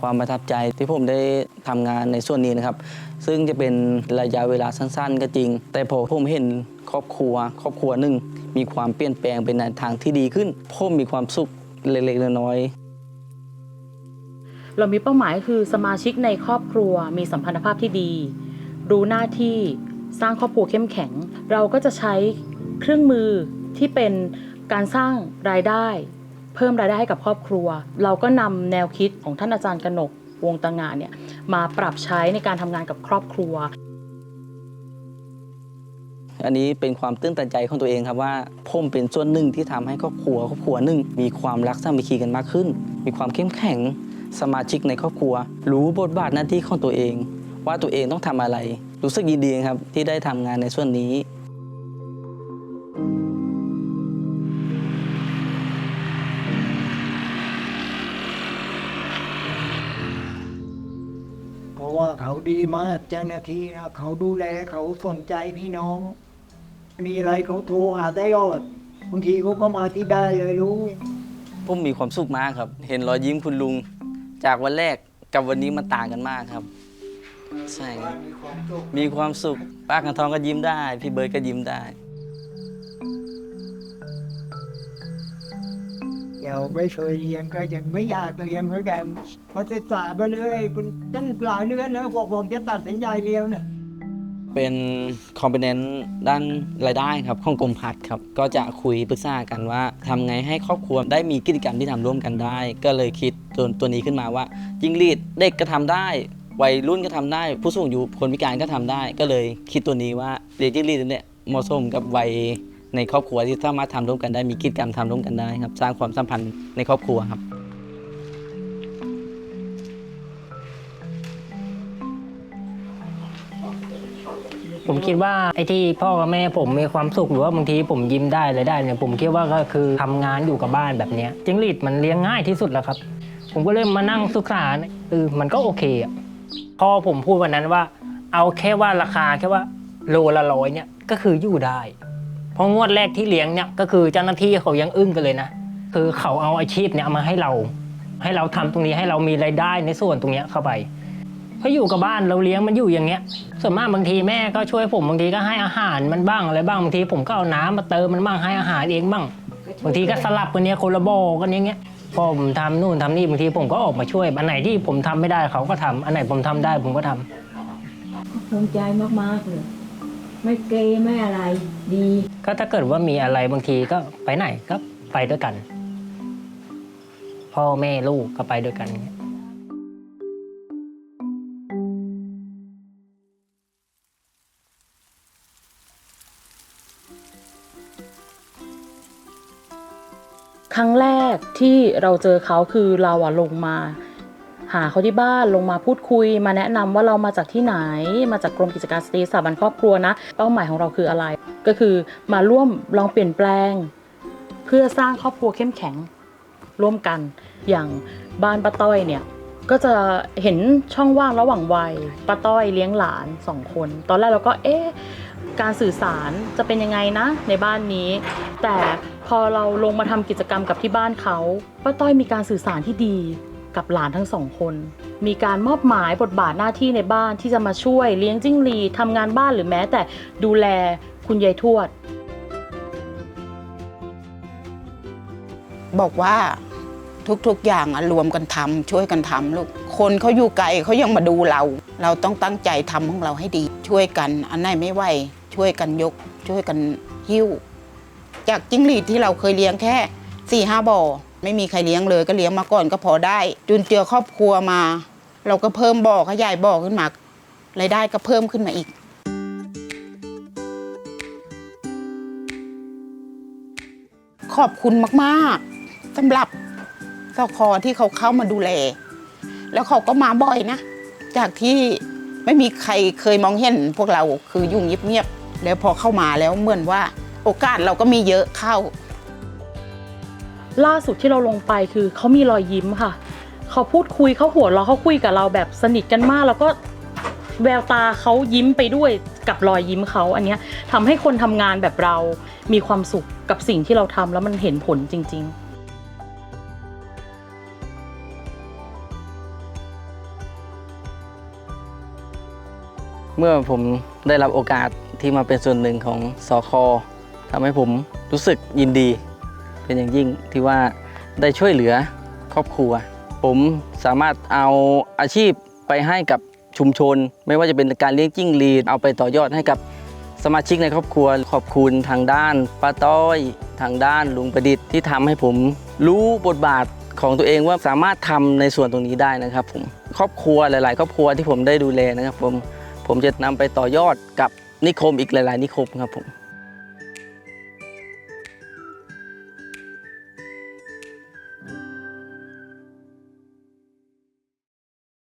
ความประทับใจที่ผมได้ทำงานในส่วนนี้นะครับ ซึ่งจะเป็นระยะเวลาสั้น ๆ ก็จริง แต่พอผมเห็นครอบครัว ครอบครัวหนึ่งมีความเปลี่ยนแปลงเป็นในทางที่ดีขึ้นผมมีความสุขเล็กๆน้อยๆเรามีเป้าหมายคือสมาชิกในครอบครัวมีสัมพันธภาพที่ดี รู้หน้าที่สร้างครอบครัวเข้มแข็ง เราก็จะใช้เครื่องมือที่เป็นการสร้างรายได้ เพิ่มรายได้ให้กับครอบครัว เราก็นำแนวคิดของท่านอาจารย์กนกวงตางานเนี่ยมาปรับใช้ในการทำงานกับครอบครัว อันนี้เป็นความตื้นตันใจของตัวเองครับว่าผมเป็นส่วนหนึ่งที่ทำให้ครอบครัวครอบครัวหนึ่งมีความรักสามัคคีกันมากขึ้น มีความเข้มแข็งสมาชิกในครอบครัว รู้บทบาทหน้าที่ของตัวเอง ว่าตัวเองต้องทำอะไร รู้สึกยินดีครับที่ได้ทำงานในส่วนนี้ ว่าเขาดีมากเจ้าหน้าที่นะเขาดูแลเขาสนใจพี่น้อง มีอะไรเขาโทรหาได้ยอดบางทีเขาก็มาที่ได้านเลยรู้ผมมีความสุขมากครับ เห็นรอยยิ้มคุณลุง จากวันแรกกับวันนี้มันต่างกันมากครับ ใช่ครับมีความสุขมีความสุขป้ากันทองก็ยิ้มได้ พี่เบิร์ดก็ยิ้มได้ เดี๋ยวไม่เคยเรียนก็ยังไม่อยากเรียนเหมือนกันพอศึกษาไปเลยคุณตั้งหลายเดือนแล้วพวกผมจะตัดสินใจเรียนนะเป็นคอม p พ n เ n น t ด้านรายได้ครับของกรมพัฒน์ครับ ก็จะคุยปรึกษากันว่าทำไงให้ครอบครัวได้มีกิจกรรมที่ทำร่วมกันได้ ก็เลยคิดตัวตัวนี้ขึ้นมาว่ายิงลีดเด็กก็ทำได้ วัยรุ่นก็ทำได้ ผู้สูงอายุคนพิการก็ทำได้ ก็เลยคิดตัวนี้ว่าเรียนยิงลีดเนี่ยเหมาะสมกับวัย ในครอบครัวที่สามารถทำร่วมกันได้มีกิจกรรมทำร่วมกันได้ครับ สร้างความสัมพันธ์ในครอบครัวครับผมคิดว่าไอ้ที่พ่อกับแม่ผมมีความสุขหรือว่าบางทีผมยิ้มได้อะไรได้เนี่ยผมคิดว่าก็คือทำงานอยู่กับบ้านแบบนี้จิ้งหรีดมันเลี้ยงง่ายที่สุดแล้วครับ ผมก็เลยมานั่งศึกษาเนี่เออมันก็โอเคอะพอผมพูดวันนั้นว่า เอาแค่ว่าราคาแค่ว่าโลละร้อยเนี่ยก็คืออยู่ได้ ราะงวดแรกที่เลี้ยงเนี่ยก็คือเจ้าหน้าที่เขายังอึ้งกันเลยนะ คือเขาเอาอาชีพเนี่ยมาให้เรา ให้เราทำตรงนี้ให้เรามีรายได้ในส่วนตรงเนี้ยเข้าไปเพราะอยู่กับบ้านเราเลี้ยงมันอยู่อย่างเงี้ย ส่วนมากบางทีแม่ก็ช่วยผมบางทีก็ให้อาหารมันบ้างอะไรบ้างบางทีผมก็เอาน้ำมาเติมมันบ้างให้อาหารเองบ้าง บางทีก็สลับกันเนี้ยคนละโบกันอย่างเงี้ยพอผมทำนู่นทำนี่บางทีผมก็ออกมาช่วยอันไหนที่ผมทำไม่ได้เขาก็ทำอันไหนผมทำได้ผมก็ทำภูมิใจมากๆเลย ไม่เกยไม่อะไรดี ก็ถ้าเกิดว่ามีอะไรบางทีก็ไปไหนก็ไปด้วยกัน พ่อแม่ลูกก็ไปด้วยกันอย่างเงี้ยครั้งแรกที่เราเจอเขาคือเราอะลงมา หาเขาที่บ้านลงมาพูดคุย มาแนะนำว่าเรามาจากที่ไหน มาจากกรมกิจการสตรีสถาบันครอบครัวนะ เป้าหมายของเราคืออะไร ก็คือมาร่วมลองเปลี่ยนแปลง เพื่อสร้างครอบครัวเข้มแข็งร่วมกัน อย่างบ้านป้าต้อยเนี่ยก็จะเห็นช่องว่างระหว่างวัยป้าต้อยเลี้ยงหลานสองคน ตอนแรกเราก็เอ๊ะการสื่อสารจะเป็นยังไงนะ ในบ้านนี้ แต่พอเราลงมาทำกิจกรรมกับที่บ้านเขาป้าต้อยมีการสื่อสารที่ดี กับหลานทั้งสองคน มีการมอบหมายบทบาทหน้าที่ในบ้านที่จะมาช่วยเลี้ยงจิ้งหรีดทำงานบ้านหรือแม้แต่ดูแลคุณยายทวด บอกว่าทุกๆอย่างรวมกันทำช่วยกันทำลูกคนเขาอยู่ไกลเขายังมาดูเรา เราต้องตั้งใจทำของเราให้ดี ช่วยกันอันไหนไม่ไหวช่วยกันยก ช่วยกันหิ้ว จากจิ้งหรีดที่เราเคยเลี้ยงแค่สี่ห้าบ่อ ไม่มีใครเลี้ยงเลยก็เลี้ยงมาก่อนก็พอได้ จุนเจอครอบครัวมา เราก็เพิ่มบ่อขยายบ่อขึ้นมารายได้ก็เพิ่มขึ้นมาอีกขอบคุณมากๆสำหรับสคอที่เขาเข้ามาดูแล แล้วเขาก็มาบ่อยนะ จากที่ไม่มีใครเคยมองเห็นพวกเราคือยุ่งเงียบๆแล้วพอเข้ามาแล้วเหมือนว่า โอกาสเราก็มีเยอะเข้า ล่าสุดที่เราลงไปคือเขามีรอยยิ้มค่ะ เขาพูดคุยเขาหัวเราะเขาคุยกับเราแบบสนิทกันมาก แล้วก็แววตาเขายิ้มไปด้วยกับรอยยิ้มเขาอันนี้ยทำให้คนทำงานแบบเรามีความสุขกับสิ่งที่เราทำแล้วมันเห็นผลจริง ๆเมื่อผมได้รับโอกาสที่มาเป็นส่วนหนึ่งของสอคอทำให้ผมรู้สึกยินดี เป็นอย่างยิ่งที่ว่าได้ช่วยเหลือครอบครัว ผมสามารถเอาอาชีพไปให้กับชุมชน ไม่ว่าจะเป็นการเลี้ยงจิ้งหรีดเอาไปต่อยอดให้กับสมาชิกในครอบครัวขอบคุณทางด้านป้าต้อยทางด้านลุงประดิษฐ์ที่ทำให้ผมรู้บทบาทของตัวเองว่าสามารถทำในส่วนตรงนี้ได้นะครับผมครอบครัวหลาย ๆ ครอบครัวที่ผมได้ดูแลนะครับผมผมจะนำไปต่อยอดกับนิคมอีกหลาย ๆ นิคมครับผม